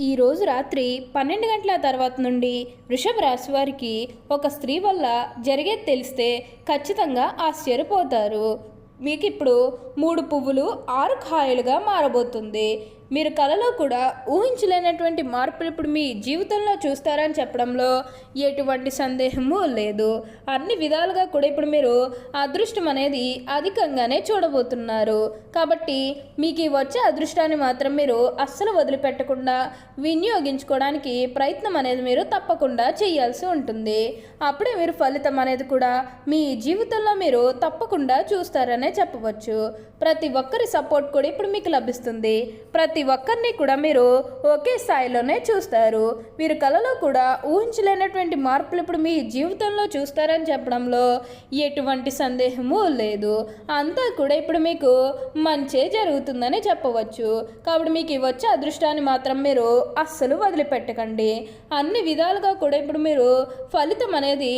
ఈరోజు రాత్రి పన్నెండు గంటల తర్వాత నుండి వృషభ రాశి వారికి ఒక స్త్రీ వల్ల జరిగేది తెలిస్తే ఖచ్చితంగా ఆశ్చర్యపోతారు. మీకు ఇప్పుడు మూడు పువ్వులు ఆరు కాయలుగా మారబోతుంది. మీరు కలలో కూడా ఊహించలేనటువంటి మార్పులు ఇప్పుడు మీ జీవితంలో చూస్తారని చెప్పడంలో ఎటువంటి సందేహము లేదు. అన్ని విధాలుగా కూడా ఇప్పుడు మీరు అదృష్టం అనేది అధికంగానే చూడబోతున్నారు. కాబట్టి మీకు ఈ వచ్చే అదృష్టాన్ని మాత్రం మీరు అస్సలు వదిలిపెట్టకుండా వినియోగించుకోవడానికి ప్రయత్నం అనేది మీరు తప్పకుండా చేయాల్సి ఉంటుంది. అప్పుడే మీరు ఫలితం అనేది కూడా మీ జీవితంలో మీరు తప్పకుండా చూస్తారనే చెప్పవచ్చు. ప్రతి ఒక్కరి సపోర్ట్ కూడా ఇప్పుడు మీకు లభిస్తుంది. ప్రతి ప్రతి ఒక్కరిని కూడా మీరు ఒకే స్థాయిలోనే చూస్తారు. మీరు కలలో కూడా ఊహించలేనటువంటి మార్పులు ఇప్పుడు మీ జీవితంలో చూస్తారని చెప్పడంలో ఎటువంటి సందేహము లేదు. అంతా కూడా ఇప్పుడు మీకు మంచే జరుగుతుందని చెప్పవచ్చు. కాబట్టి మీకు వచ్చే అదృష్టాన్ని మాత్రం మీరు అస్సలు వదిలిపెట్టకండి. అన్ని విధాలుగా కూడా ఇప్పుడు మీరు ఫలితం అనేది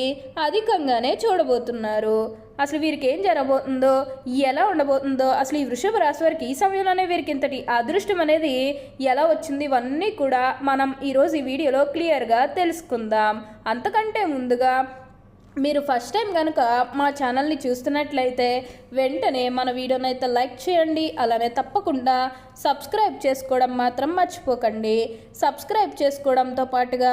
అధికంగానే చూడబోతున్నారు. అసలు వీరికి ఏం జరగబోతుందో ఎలా ఉండబోతుందో అసలు ఈ వృషభ రాశి వారికి ఈ సమయంలోనే వీరికి ఇంతటి అదృష్టం అనేది ఎలా వచ్చింది ఇవన్నీ కూడా మనం ఈరోజు ఈ వీడియోలో క్లియర్గా తెలుసుకుందాం. అంతకంటే ముందుగా మీరు ఫస్ట్ టైం కనుక మా ఛానల్ని చూస్తున్నట్లయితే వెంటనే మన వీడియోని అయితే లైక్ చేయండి అలానే తప్పకుండా సబ్స్క్రైబ్ చేసుకోవడం మాత్రం మర్చిపోకండి. సబ్స్క్రైబ్ చేసుకోవడంతో పాటుగా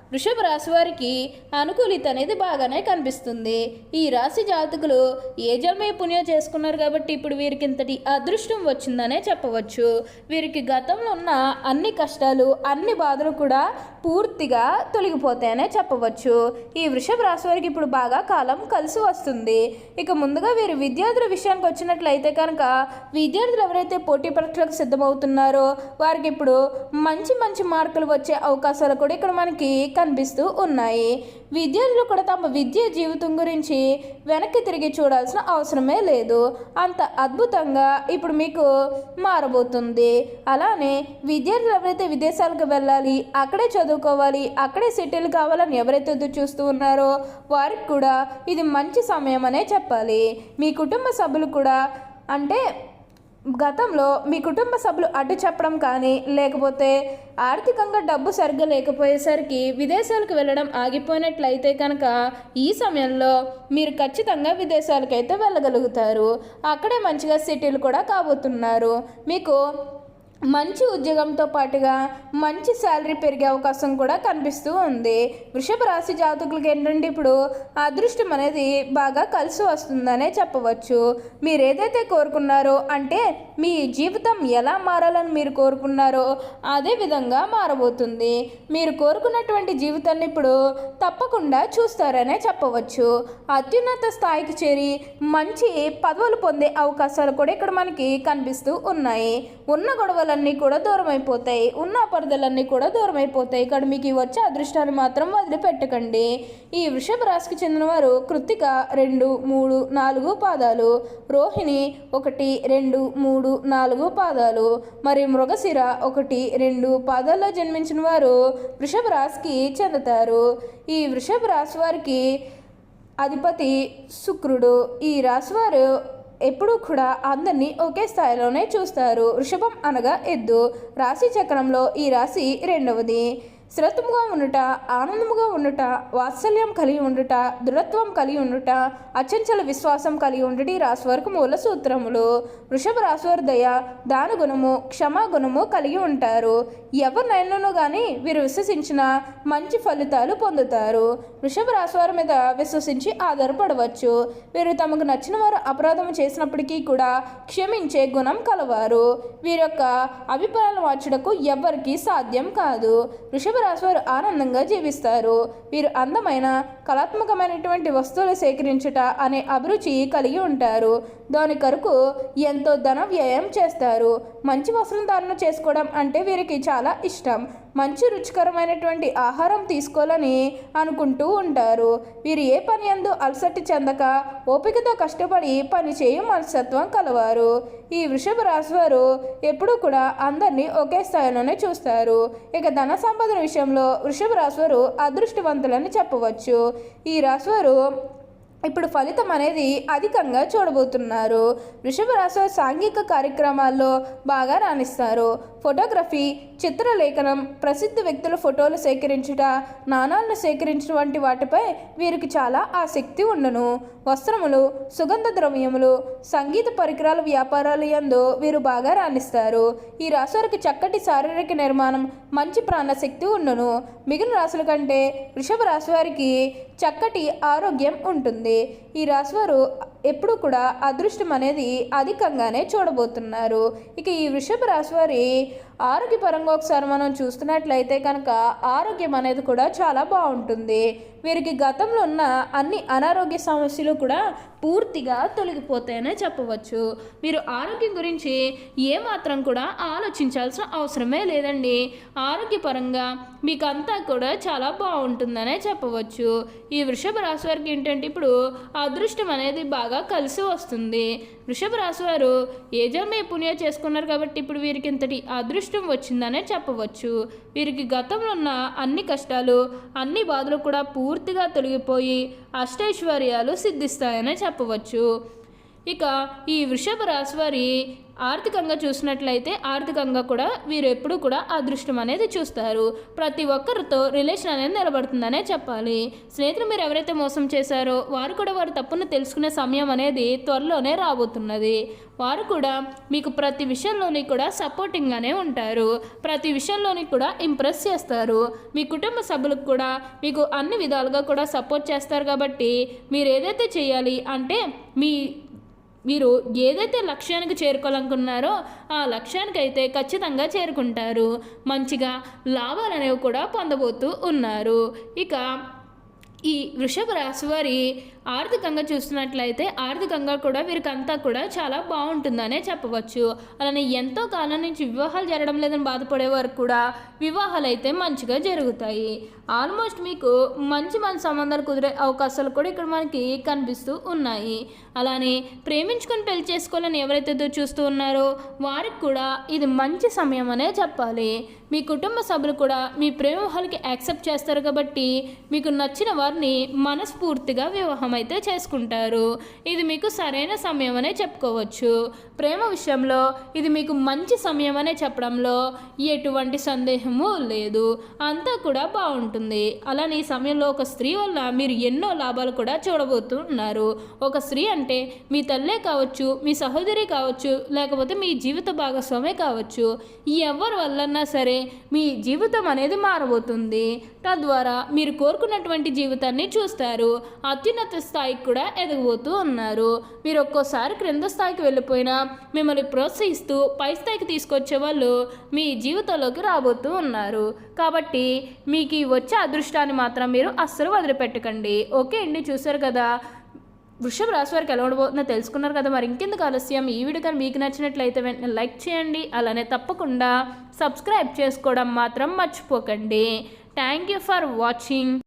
వృషభ రాశి వారికి అనుకూలిత అనేది బాగానే కనిపిస్తుంది. ఈ రాశి జాతకులు ఏ జన్మే పుణ్యం చేసుకున్నారు కాబట్టి ఇప్పుడు వీరికి ఇంతటి అదృష్టం వచ్చిందనే చెప్పవచ్చు. వీరికి గతంలో ఉన్న అన్ని కష్టాలు అన్ని బాధలు కూడా పూర్తిగా తొలగిపోతాయనే చెప్పవచ్చు. ఈ వృషభ రాశి వారికి ఇప్పుడు బాగా కాలం కలిసి వస్తుంది. ఇక ముందుగా వీరు విద్యార్థుల విషయానికి వచ్చినట్లయితే కనుక విద్యార్థులు ఎవరైతే పోటీ పరీక్షలకు సిద్ధమవుతున్నారో వారికి ఇప్పుడు మంచి మంచి మార్కులు వచ్చే అవకాశాలు కూడా ఇక్కడ మనకి కనిపిస్తూ ఉన్నాయి. విద్యార్థులు కూడా తమ విద్యా జీవితం గురించి వెనక్కి తిరిగి చూడాల్సిన అవసరమే లేదు. అంత అద్భుతంగా ఇప్పుడు మీకు మారబోతుంది. అలానే విద్యార్థులు ఎవరైతే విదేశాలకు వెళ్ళాలి అక్కడే చదువుకోవాలి అక్కడే సెటిల్ కావాలని ఎవరైతే ఎదురు చూస్తూ ఉన్నారో వారికి కూడా ఇది మంచి సమయం అనే చెప్పాలి. మీ కుటుంబ సభ్యులు కూడా అంటే గతంలో మీ కుటుంబ సభ్యులు అడ్డు చెప్పడం కానీ లేకపోతే ఆర్థికంగా డబ్బు సరిగ్గా లేకపోయేసరికి విదేశాలకు వెళ్ళడం ఆగిపోయినట్లయితే కనుక ఈ సమయంలో మీరు ఖచ్చితంగా విదేశాలకైతే వెళ్ళగలుగుతారు. అక్కడే మంచిగా సెటిల్ కూడా కాబోతున్నారు. మీకు మంచి ఉద్యోగంతో పాటుగా మంచి శాలరీ పెరిగే అవకాశం కూడా కనిపిస్తూ ఉంది. వృషభ రాశి జాతకులకి ఏంటంటే ఇప్పుడు అదృష్టం అనేది బాగా కలిసి వస్తుందనే చెప్పవచ్చు. మీరు ఏదైతే కోరుకున్నారో అంటే మీ జీవితం ఎలా మారాలని మీరు కోరుకున్నారో అదే విధంగా మారబోతుంది. మీరు కోరుకున్నటువంటి జీవితాన్ని ఇప్పుడు తప్పకుండా చూస్తారనే చెప్పవచ్చు. అత్యున్నత స్థాయికి చేరి మంచి పదవులు పొందే అవకాశాలు కూడా ఇక్కడ మనకి కనిపిస్తూ ఉన్నాయి. ఉన్న గొడవలు గొడవలన్నీ కూడా దూరం అయిపోతాయి ఉన్న అపరదలన్నీ కూడా దూరం అయిపోతాయి ఇక్కడ మీకు వచ్చే అదృష్టాన్ని మాత్రం వదిలిపెట్టకండి. ఈ వృషభ రాశికి చెందినవారు కృతిక కృత్తిక రెండు మూడు నాలుగు పాదాలు రోహిణి ఒకటి రెండు మూడు నాలుగు పాదాలు మరి మృగశిర ఒకటి రెండు పాదాల్లో జన్మించిన వారు వృషభ రాశికి చెందుతారు. ఈ వృషభ రాశి వారికి అధిపతి శుక్రుడు. ఈ రాశివారు ఎప్పుడూ కూడా అందరినీ ఒకే స్థాయిలోనే చూస్తారు. వృషభం అనగా ఎద్దు. రాశి చక్రంలో ఈ రాశి రెండవది. స్థిరత్వముగా ఉండుట ఆనందముగా ఉండుట వాత్సల్యం కలిగి ఉండుట దృఢత్వం కలిగి ఉండుట అచంచల విశ్వాసం కలిగి ఉండుటి ఈ మూల సూత్రములు. వృషభ రాశివారి దయ దాన గుణము క్షమాగుణము కలిగి ఉంటారు. ఎవరినైనాను కానీ వీరు విశ్వసించిన మంచి ఫలితాలు పొందుతారు. వృషభ రాశివారి మీద విశ్వసించి ఆధారపడవచ్చు. వీరు తమకు నచ్చిన వారు అపరాధం చేసినప్పటికీ కూడా క్షమించే గుణం కలవారు. వీరి యొక్క అభిప్రాయాలు మార్చుటకు ఎవరికీ సాధ్యం కాదు. వృషభ రాశి వారు ఆనందంగా జీవిస్తారు. వీరు అందమైన కళాత్మకమైనటువంటి వస్తువులు సేకరించుట అనే అభిరుచి కలిగి ఉంటారు. దాని కొరకు ఎంతో ధన వ్యయం చేస్తారు. మంచి వస్త్రం ధారణ చేసుకోవడం అంటే వీరికి చాలా ఇష్టం. మంచి రుచికరమైనటువంటి ఆహారం తీసుకోవాలని అనుకుంటూ ఉంటారు. వీరు ఏ పని అందు అలసటి చెందక ఓపికతో కష్టపడి పని చేయు మనస్తత్వం కలవారు. ఈ వృషభ రాశివారు ఎప్పుడూ కూడా అందరినీ ఒకే స్థాయిలోనే చూస్తారు. ఇక ధన సంపదన విషయంలో వృషభ రాశివారు అదృష్టవంతులని చెప్పవచ్చు. ఈ రాశివారు ఇప్పుడు ఫలితం అనేది అధికంగా చూడబోతున్నారు. వృషభరాశి సాంఘిక కార్యక్రమాల్లో బాగా రాణిస్తారు. ఫోటోగ్రఫీ చిత్రలేఖనం ప్రసిద్ధ వ్యక్తుల ఫోటోలు సేకరించుట నాణాలను సేకరించడం వంటి వాటిపై వీరికి చాలా ఆసక్తి ఉండును. వస్త్రములు సుగంధ ద్రవ్యములు సంగీత పరికరాల వ్యాపారాలు యందు వీరు బాగా రాణిస్తారు. ఈ రాశి వారికి చక్కటి శారీరక నిర్మాణం మంచి ప్రాణశక్తి ఉండను. మిగిలిన రాశుల కంటే వృషభ రాశి వారికి చక్కటి ఆరోగ్యం ఉంటుంది. ఈ రాశివారు ఎప్పుడు కూడా అదృష్టం అనేది అధికంగానే చూడబోతున్నారు. ఇక ఈ వృషభ రాశివారి ఆరోగ్యపరంగా ఒకసారి మనం చూస్తున్నట్లయితే కనుక ఆరోగ్యం అనేది కూడా చాలా బాగుంటుంది. వీరికి గతంలో ఉన్న అన్ని అనారోగ్య సమస్యలు కూడా పూర్తిగా తొలగిపోతాయనే చెప్పవచ్చు. మీరు ఆరోగ్యం గురించి ఏమాత్రం కూడా ఆలోచించాల్సిన అవసరమే లేదండి. ఆరోగ్యపరంగా మీకు అంతా కూడా చాలా బాగుంటుందనే చెప్పవచ్చు. ఈ వృషభ రాశి వారికి ఏంటంటే ఇప్పుడు అదృష్టం అనేది బాగా కలిసి వస్తుంది. వృషభ రాశి వారు ఏ జన్మే పుణ్య చేసుకున్నారు కాబట్టి ఇప్పుడు వీరికి ఇంతటి అదృష్టం వచ్చిందనే చెప్పవచ్చు. వీరికి గతంలో ఉన్న అన్ని కష్టాలు అన్ని బాధలు కూడా పూర్తిగా తొలగిపోయి అష్టైశ్వర్యాలు సిద్ధిస్తాయనే చెప్పవచ్చు. ఇక ఈ వృషభ రాశి వారి ఆర్థికంగా చూసినట్లయితే ఆర్థికంగా కూడా వీరు ఎప్పుడు కూడా అదృష్టం అనేది చూస్తారు. ప్రతి ఒక్కరితో రిలేషన్ అనేది నిలబడుతుందనే చెప్పాలి. స్నేహితులు మీరు ఎవరైతే మోసం చేశారో వారు కూడా వారి తప్పును తెలుసుకునే సమయం అనేది త్వరలోనే రాబోతున్నది. వారు కూడా మీకు ప్రతి విషయంలోని కూడా సపోర్టింగ్గానే ఉంటారు. ప్రతి విషయంలోని కూడా ఇంప్రెస్ చేస్తారు. మీ కుటుంబ సభ్యులకు కూడా మీకు అన్ని విధాలుగా కూడా సపోర్ట్ చేస్తారు కాబట్టి మీరు ఏదైతే చేయాలి అంటే మీ మీరు ఏదైతే లక్ష్యానికి చేరుకోవాలనుకున్నారో ఆ లక్ష్యానికి అయితే ఖచ్చితంగా చేరుకుంటారు. మంచిగా లాభాలు అనేవి కూడా పొందబోతూ ఉన్నారు. ఇక ఈ వృషభ రాశి వారి ఆర్థికంగా చూస్తున్నట్లయితే ఆర్థికంగా కూడా వీరికంతా కూడా చాలా బాగుంటుందనే చెప్పవచ్చు. అలానే ఎంతో కాలం నుంచి వివాహాలు జరగడం లేదని బాధపడే వారికి కూడా వివాహాలు అయితే మంచిగా జరుగుతాయి. ఆల్మోస్ట్ మీకు మంచి మంచి సంబంధాలు కుదిరే అవకాశాలు కూడా ఇక్కడ మనకి కనిపిస్తూ ఉన్నాయి. అలానే ప్రేమించుకొని పెళ్ళి చేసుకోవాలని ఎవరైతే చూస్తూ ఉన్నారో వారికి కూడా ఇది మంచి సమయం అనే చెప్పాలి. మీ కుటుంబ సభ్యులు కూడా మీ ప్రేమ వివాహాలకి యాక్సెప్ట్ చేస్తారు కాబట్టి మీకు నచ్చిన వారిని మనస్ఫూర్తిగా వివాహం అయితే చేసుకుంటారు. ఇది మీకు సరైన సమయం అనే చెప్పుకోవచ్చు. ప్రేమ విషయంలో ఇది మీకు మంచి సమయం అనే చెప్పడంలో ఎటువంటి సందేహము లేదు. అంతా కూడా బాగుంటుంది. అలానే ఈ సమయంలో ఒక స్త్రీ వల్ల మీరు ఎన్నో లాభాలు కూడా చూడబోతున్నారు. ఒక స్త్రీ అంటే మీ తల్లే కావచ్చు మీ సహోదరి కావచ్చు లేకపోతే మీ జీవిత భాగస్వామే కావచ్చు. ఎవరి వల్లన్నా సరే మీ జీవితం అనేది మారబోతుంది. తద్వారా మీరు కోరుకున్నటువంటి జీవితాన్ని చూస్తారు. అత్యున్నత స్థాయికి కూడా ఎదగబోతూ ఉన్నారు. మీరు ఒక్కోసారి క్రింద స్థాయికి వెళ్ళిపోయినా మిమ్మల్ని ప్రోత్సహిస్తూ పై స్థాయికి తీసుకొచ్చే వాళ్ళు మీ జీవితంలోకి రాబోతూ ఉన్నారు. కాబట్టి మీకు వచ్చే అదృష్టాన్ని మాత్రం మీరు అస్సలు వదిలిపెట్టకండి. ఓకే అండి చూసారు కదా? వృషభ రాశి వారికి ఎలా ఉండబోతుందో తెలుసుకున్నారు కదా? మరి ఇంకెందుకు ఆలస్యం? ఈ వీడియో కానీ మీకు నచ్చినట్లయితే వెంటనే లైక్ చేయండి. అలానే తప్పకుండా సబ్స్క్రైబ్ చేసుకోవడం మాత్రం మర్చిపోకండి. Thank you for watching.